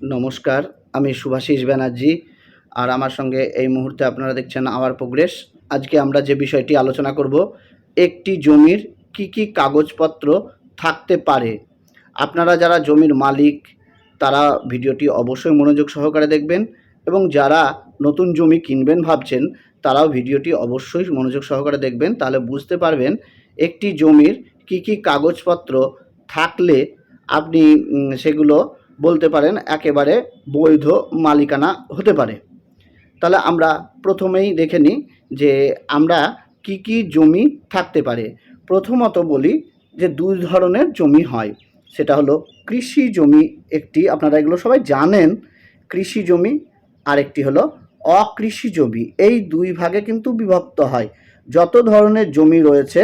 নমস্কার, আমি সুভাষিস ব্যানার্জি আর আমার সঙ্গে এই মুহূর্তে আপনারা দেখছেন আওয়ার প্রোগ্রেস। আজকে আমরা যে বিষয়টি আলোচনা করব, একটি জমির কি কি কাগজপত্র থাকতে পারে। আপনারা যারা জমির মালিক, তারা ভিডিওটি অবশ্যই মনোযোগ সহকারে দেখবেন এবং যারা নতুন জমি কিনবেন ভাবছেন, তারাও ভিডিওটি অবশ্যই মনোযোগ সহকারে দেখবেন। তাহলে বুঝতে পারবেন একটি জমির কি কি কাগজপত্র থাকলে আপনি সেগুলো বলতে পারেন একেবারে বৈধ মালিকানা হতে পারে। তাহলে আমরা প্রথমেই দেখে নিই যে আমরা কি কি জমি থাকতে পারে। প্রথমত বলি যে দুই ধরনের জমি হয়। সেটা হলো কৃষি জমি একটি, আপনারা এগুলো সবাই জানেন। কৃষি জমি, আরেকটি হলো অকৃষি জমি। এই দুই ভাগে কিন্তু বিভক্ত হয়। যত ধরনের জমি রয়েছে,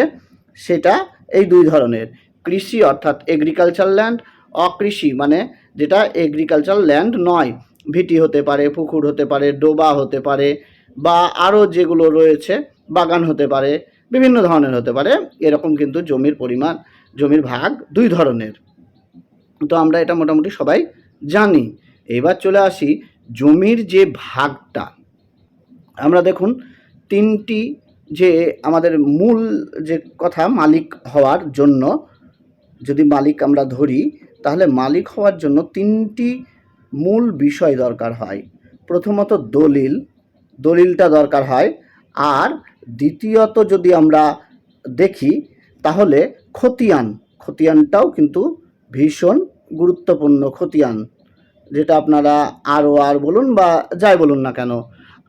সেটা এই দুই ধরনের। কৃষি অর্থাৎ এগ্রিকালচার ল্যান্ড অকৃষি মানে যেটা এগ্রিকালচার ল্যান্ড নয়। ভিটি হতে পারে, পুকুর হতে পারে, ডোবা হতে পারে বা আরও যেগুলো রয়েছে, বাগান হতে পারে, বিভিন্ন ধরনের হতে পারে, এরকম কিন্তু জমির পরিমাণ, জমির ভাগ দুই ধরনের। তো আমরা এটা মোটামুটি সবাই জানি। এবার চলে আসি জমির যে ভাগটা। আমরা দেখুন তিনটি যে আমাদের মূল যে কথা মালিক হওয়ার জন্য, যদি মালিক আমরা ধরি তাহলে মালিক হওয়ার জন্য তিনটি মূল বিষয় দরকার হয়। প্রথমত দলিল, দলিলটা দরকার হয়। আর দ্বিতীয়ত যদি আমরা দেখি, তাহলে খতিয়ান, খতিয়ানটাও কিন্তু ভীষণ গুরুত্বপূর্ণ খতিয়ান, যেটা আপনারা আরও আর বলুন বা যাই বলুন না কেন।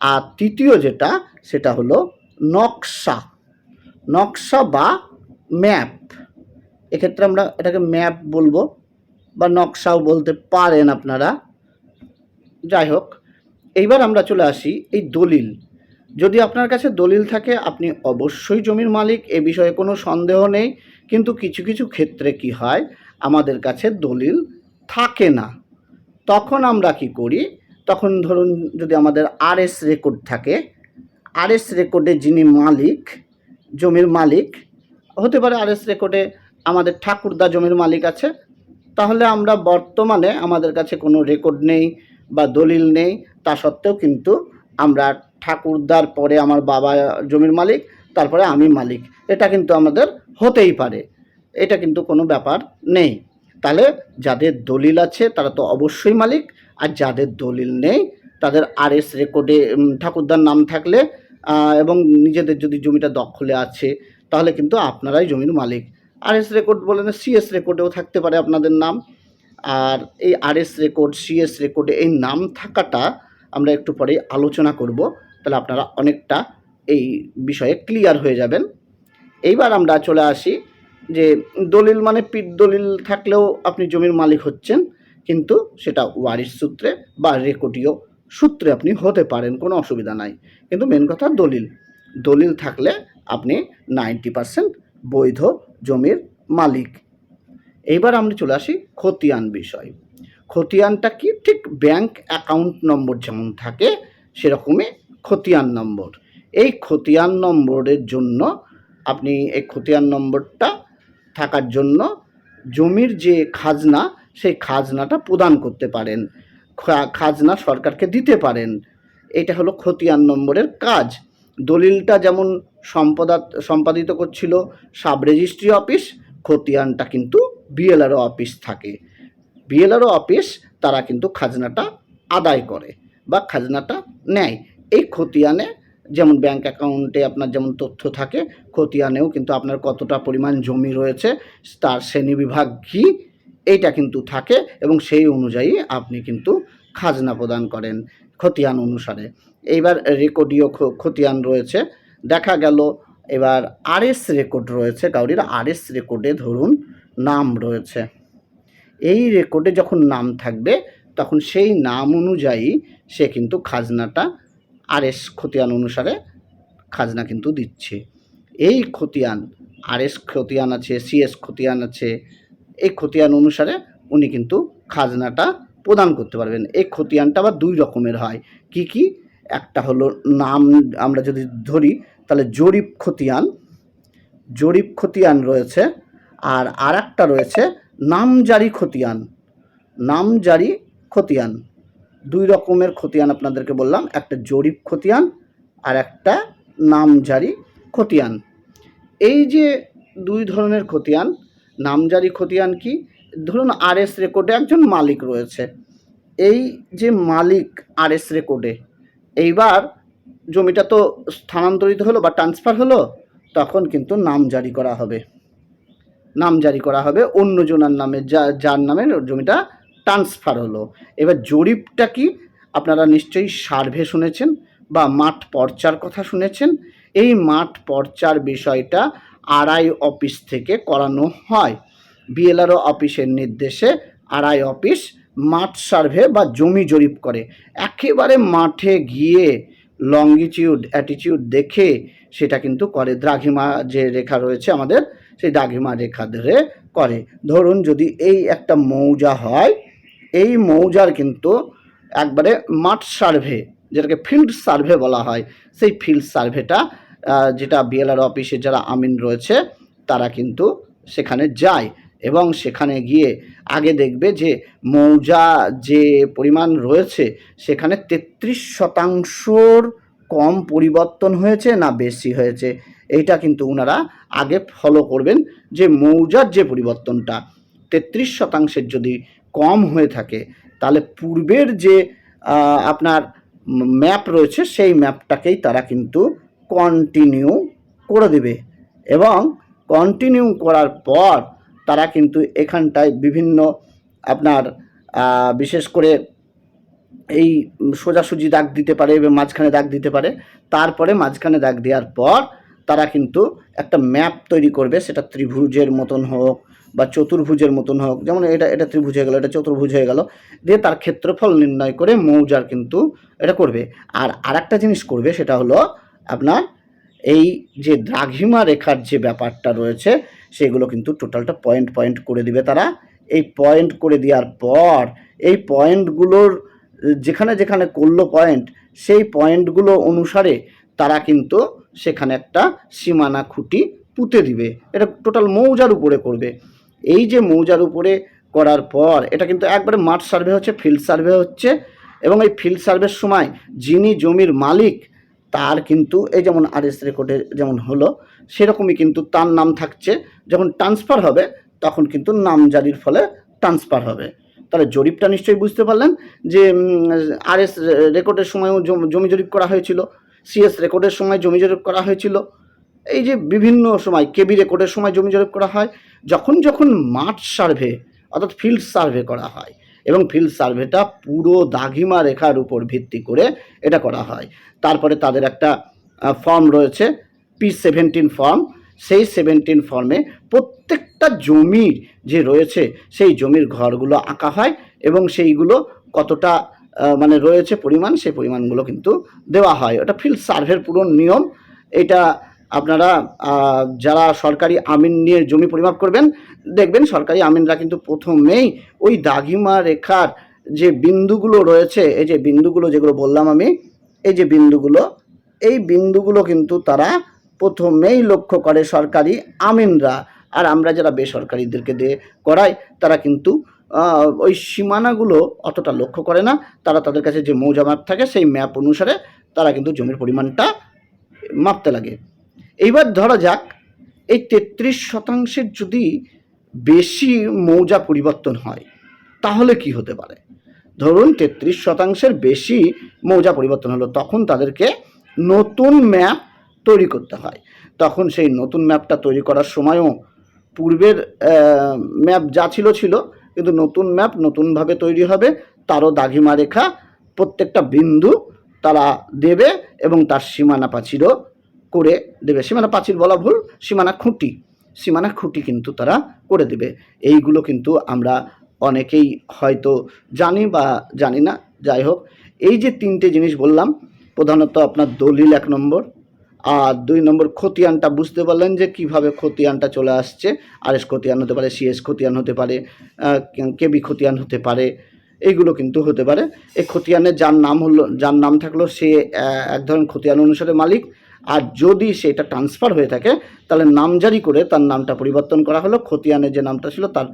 আর তৃতীয় যেটা, সেটা হলো নকশা নকশা বা ম্যাপ। এক্ষেত্রে আমরা এটাকে ম্যাপ বলব। বা নকশাও বলতে পারেন আপনারা। যাই হোক, এইবার আমরা চলে আসি এই দলিল। যদি আপনার কাছে দলিল থাকে, আপনি অবশ্যই জমির মালিক, এ বিষয়ে কোনো সন্দেহ নেই। কিন্তু কিছু কিছু ক্ষেত্রে কি হয়, আমাদের কাছে দলিল থাকে না। তখন আমরা কি করি, তখন ধরুন যদি আমাদের আরএস রেকর্ড থাকে, আরএস রেকর্ডে যিনি মালিক, জমির মালিক, হতে পারে আরএস রেকর্ডে আমাদের ঠাকুরদা জমির মালিক আছে তাহলে আমরা বর্তমানে আমাদের কাছে কোনো রেকর্ড নেই বা দলিল নেই। তা সত্ত্বেও কিন্তু আমরা ঠাকুরদার পরে আমার বাবা জমির মালিক, তারপরে আমি মালিক। এটা কিন্তু আমাদের হতেই পারে। এটা কিন্তু কোনো ব্যাপার নেই। তাহলে যাদের দলিল আছে তারা তো অবশ্যই মালিক, আর যাদের দলিল নেই তাদের আরএস রেকর্ডে ঠাকুরদার নাম থাকলে এবং নিজেদের যদি জমিটা দখলে আছে তাহলে কিন্তু আপনারাই জমির মালিক। আরএস রেকর্ড বলে না সিএস রেকর্ডেও থাকতে পারে আপনাদের নাম। আর এই আরএস রেকর্ড সিএস রেকর্ডে এই নাম থাকাটা আমরা একটু পরে আলোচনা করব। তাহলে আপনারা অনেকটা এই বিষয়ে ক্লিয়ার হয়ে যাবেন। এইবার আমরা চলে আসি যে দলিল মানে পিঠ দলিল থাকলেও আপনি জমির মালিক হচ্ছেন, কিন্তু সেটা ওয়ারিশ সূত্রে বা রেকর্ডীয় সূত্রে আপনি হতে পারেন, কোনো অসুবিধা নাই। কিন্তু মেন কথা দলিল। দলিল থাকলে আপনি নাইনটি পারসেন্ট বৈধ জমির মালিক। এইবার আমরা চলে আসি খতিয়ান বিষয়। খতিয়ানটা কি? ঠিক ব্যাংক অ্যাকাউন্ট নম্বর যেমন থাকে, সেরকমই খতিয়ান নম্বর এই খতিয়ান নম্বরের জন্য আপনি এই খতিয়ান নম্বরটা থাকার জন্য জমির যে খাজনা, সেই খাজনাটা প্রদান করতে পারেন। খাজনা সরকারকে দিতে পারেন। এটা হলো খতিয়ান নম্বরের কাজ। দলিলটা যেমন সম্পদা, সম্পাদিত করছিল সাব রেজিস্ট্রি অফিস, খতিয়ানটা কিন্তু বিএলআরও অফিস থাকে। বিএলআরও অফিস, তারা কিন্তু খাজনাটা আদায় করে বা খাজনাটা নেয়। এই খতিয়ানে যেমন ব্যাংক অ্যাকাউন্টে আপনার যেমন তথ্য থাকে, খতিয়ানেও কিন্তু আপনার কতটা পরিমাণ জমি রয়েছে, তার শ্রেণীবিভাগ কী, এইটা কিন্তু থাকে এবং সেই অনুযায়ী আপনি কিন্তু খাজনা প্রদান করেন খতিয়ান অনুসারে। এইবার রেকর্ডীয় খতিয়ান রয়েছে দেখা গেল। এবার আরএস রেকর্ড রয়েছে, কাউরির আরএস রেকর্ডে ধরুন নাম রয়েছে। এই রেকর্ডে যখন নাম থাকবে, তখন সেই নাম অনুযায়ী সে কিন্তু খাজনাটা আরএস খতিয়ান অনুসারে খাজনা কিন্তু দিচ্ছে। এই খতিয়ান আরএস খতিয়ান আছে সিএস খতিয়ান আছে, এই খতিয়ান অনুসারে উনি কিন্তু খাজনাটা প্রদান করতে পারবেন। এই খতিয়ানটা আবার দুই রকমের হয়। কি কি? একটা হলো নাম আমরা যদি ধরি, তাহলে জরিপ খতিয়ান জরিপ খতিয়ান রয়েছে, আর আর একটা রয়েছে নামজারি খতিয়ান। নামজারি খতিয়ান। দুই রকমের খতিয়ান আপনাদেরকে বললাম, একটা জরিপ খতিয়ান আর একটা নামজারি খতিয়ান। এই যে দুই ধরনের খতিয়ান, নামজারি খতিয়ান কি? ধরুন আরএস রেকর্ডে একজন মালিক রয়েছে। এই যে মালিক আরএস রেকর্ডে এইবার জমিটা তো স্থানান্তরিত হলো বা ট্রান্সফার হলো, তখন কিন্তু নাম জারি করা হবে। নাম জারি করা হবে, অন্য জনার নামে যা, যার নামে জমিটা ট্রান্সফার হলো। এবার জরিপটা কি? আপনারা নিশ্চয়ই সার্ভে শুনেছেন বা মাঠ পর্চার কথা শুনেছেন। এই মাঠ পর্চার বিষয়টা আড়াই অফিস থেকে করানো হয়। বিএলআরও অফিসের নির্দেশে আড়াই অফিস মাঠ সার্ভে বা জমি জরিপ করে। একেবারে মাঠে গিয়ে লঙ্গিটিউড অ্যাটিটিউড দেখে সেটা কিন্তু করে। দ্রাঘিমা যে রেখা রয়েছে আমাদের, সেই দ্রাঘিমা রেখা ধরে করে। ধরুন যদি এই একটা মৌজা হয়, এই মৌজার কিন্তু একবারে মাঠ সার্ভে, যেটাকে ফিল্ড সার্ভে বলা হয়, সেই ফিল্ড সার্ভেটা যেটা বিএলআর অফিসে যারা আমিন রয়েছে, তারা কিন্তু সেখানে যায়। এবং সেখানে গিয়ে আগে দেখবে যে মৌজা যে পরিমাণ রয়েছে, সেখানে তেত্রিশ শতাংশর কম পরিবর্তন হয়েছে না বেশি হয়েছে? এইটা কিন্তু ওনারা আগে ফলো করবেন যে মৌজার যে পরিবর্তনটা, তেত্রিশ শতাংশের যদি কম হয়ে থাকে, তাহলে পূর্বের যে আপনার ম্যাপ রয়েছে, সেই ম্যাপটাকেই তারা কিন্তু কন্টিনিউ করে দেবে। এবং কন্টিনিউ করার পর তারা কিন্তু এখানটায় বিভিন্ন আপনার বিশেষ করে এই সোজাসুজি দাগ দিতে পারে এবং মাঝখানে দাগ দিতে পারে। তারপরে মাঝখানে দাগ দেওয়ার পর তারা কিন্তু একটা ম্যাপ তৈরি করবে, সেটা ত্রিভুজের মতন হোক বা চতুর্ভুজের মতন হোক, যেমন এটা এটা ত্রিভুজ হয়ে গেল, এটা চতুর্ভুজ হয়ে গেল, দিয়ে তার ক্ষেত্রফল নির্ণয় করে মৌজার কিন্তু এটা করবে। আর আরেকটা জিনিস করবে, সেটা হলো আপনার এই যে দ্রাঘিমা রেখার যে ব্যাপারটা রয়েছে সেগুলো কিন্তু টোটালটা পয়েন্ট পয়েন্ট করে দিবে তারা। এই পয়েন্ট করে দেওয়ার পর, এই পয়েন্টগুলোর যেখানে যেখানে করল পয়েন্ট সেই পয়েন্টগুলো অনুসারে তারা কিন্তু সেখানে একটা সীমানা খুঁটি পুঁতে দিবে। এটা টোটাল মৌজার উপরে করবে। এই যে মৌজার উপরে করার পর, এটা কিন্তু একবারে মাঠ সার্ভে হচ্ছে ফিল্ড সার্ভে হচ্ছে এবং এই ফিল্ড সার্ভের সময় যিনি জমির মালিক, তার কিন্তু এই যেমন আর এস রেকর্ডে যেমন হলো সেরকমই কিন্তু তার নাম থাকছে। যখন ট্রান্সফার হবে, তখন কিন্তু নাম জারির ফলে ট্রান্সফার হবে। তাহলে জরিপটা নিশ্চয়ই বুঝতে পারলেন যে আরএস রেকর্ডের সময়ও জমি জরিপ করা হয়েছিল, সিএস রেকর্ডের সময় জমি জরিপ করা হয়েছিল। এই যে বিভিন্ন সময় কেবি রেকর্ডের সময় জমি জরিপ করা হয়, যখন যখন মাঠ সার্ভে, অর্থাৎ ফিল্ড সার্ভে করা হয় এবং ফিল্ড সার্ভেটা পুরো দাঘিমা রেখার উপর ভিত্তি করে এটা করা হয়। তারপরে তাদের একটা ফর্ম রয়েছে পি সেভেন্টিন ফর্ম সেই সেভেন্টিন ফর্মে প্রত্যেকটা জমির যে রয়েছে, সেই জমির ঘরগুলো আঁকা হয় এবং সেইগুলো কতটা মানে রয়েছে পরিমাণ, সেই পরিমাণগুলো কিন্তু দেওয়া হয়। ওটা ফিল্ড সার্ভের পুরো নিয়ম। এটা আপনারা যারা সরকারি আমিন নিয়ে জমি পরিমাপ করবেন, দেখবেন সরকারি আমিনরা কিন্তু প্রথমেই ওই দাগিমা রেখার যে বিন্দুগুলো রয়েছে, এই যে বিন্দুগুলো যেগুলো বললাম আমি, এই যে বিন্দুগুলো, এই বিন্দুগুলো কিন্তু তারা প্রথমেই লক্ষ্য করে সরকারি আমিনরা। আর আমরা যারা বেসরকারিদেরকে দিয়ে করাই, তারা কিন্তু ওই সীমানাগুলো অতটা লক্ষ্য করে না। তারা তাদের কাছে যে মৌজা ম্যাপ থাকে, সেই ম্যাপ অনুসারে তারা কিন্তু জমির পরিমাণটা মাপতে লাগে। এইবার ধরা যাক, এই তেত্রিশ শতাংশের যদি বেশি মৌজা পরিবর্তন হয়, তাহলে কি হতে পারে? ধরুন তেত্রিশ শতাংশের বেশি মৌজা পরিবর্তন হলো, তখন তাদেরকে নতুন ম্যাপ তৈরি করতে হয়। তখন সেই নতুন ম্যাপটা তৈরি করার সময়ও পূর্বের ম্যাপ যা ছিল ছিল, কিন্তু নতুন ম্যাপ নতুনভাবে তৈরি হবে, তারও দাঘিমা রেখা প্রত্যেকটা বিন্দু তারা দেবে এবং তার সীমানা প্রাচীরও করে দেবে। সীমানা প্রাচীর বলা ভুল, সীমানা খুঁটি। সীমানা খুঁটি কিন্তু তারা করে দেবে। এইগুলো কিন্তু আমরা অনেকেই হয়তো জানি বা জানি না। যাই হোক, এই যে তিনটে জিনিস বললাম, প্রধানত আপনার দলিল এক নম্বর আর দুই নম্বর খতিয়ানটা বুঝতে পারলেন যে কীভাবে খতিয়ানটা চলে আসছে। আর এস খতিয়ান হতে পারে, সিএস খতিয়ান হতে পারে কেবি খতিয়ান হতে পারে, এইগুলো কিন্তু হতে পারে। এই খতিয়ানের যার নাম হলো, যার নাম থাকল সে এক ধরনের খতিয়ান অনুসারে মালিক। আর যদি সেটা ট্রান্সফার হয়ে থাকে, তাহলে নামজারি করে তার নামটা পরিবর্তন করা হলো। খতিয়ানের যে নামটা ছিল তার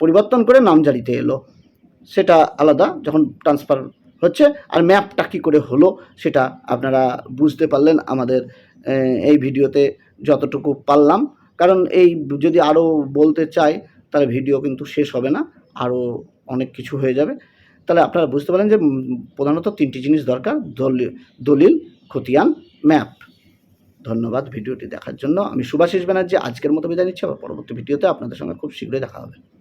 পরিবর্তন করে নামজারিতে এলো। সেটা আলাদা যখন ট্রান্সফার হচ্ছে। আর ম্যাপটা কী করে হলো, সেটা আপনারা বুঝতে পারলেন আমাদের এই ভিডিওতে যতটুকু পারলাম। কারণ এই যদি আরও বলতে চাই, তাহলে ভিডিও কিন্তু শেষ হবে না, আরও অনেক কিছু হয়ে যাবে। তাহলে আপনারা বুঝতে পারেন যে প্রধানত তিনটি জিনিস দরকার, দলি- দলিল, খতিয়ান, ম্যাপ। ধন্যবাদ ভিডিওটি দেখার জন্য। আমি সুভাষিস ব্যানার্জি, আজকের মতো বিদায় নিচ্ছি। আবার পরবর্তী ভিডিওতে আপনাদের সঙ্গে খুব শীঘ্রই দেখা হবে।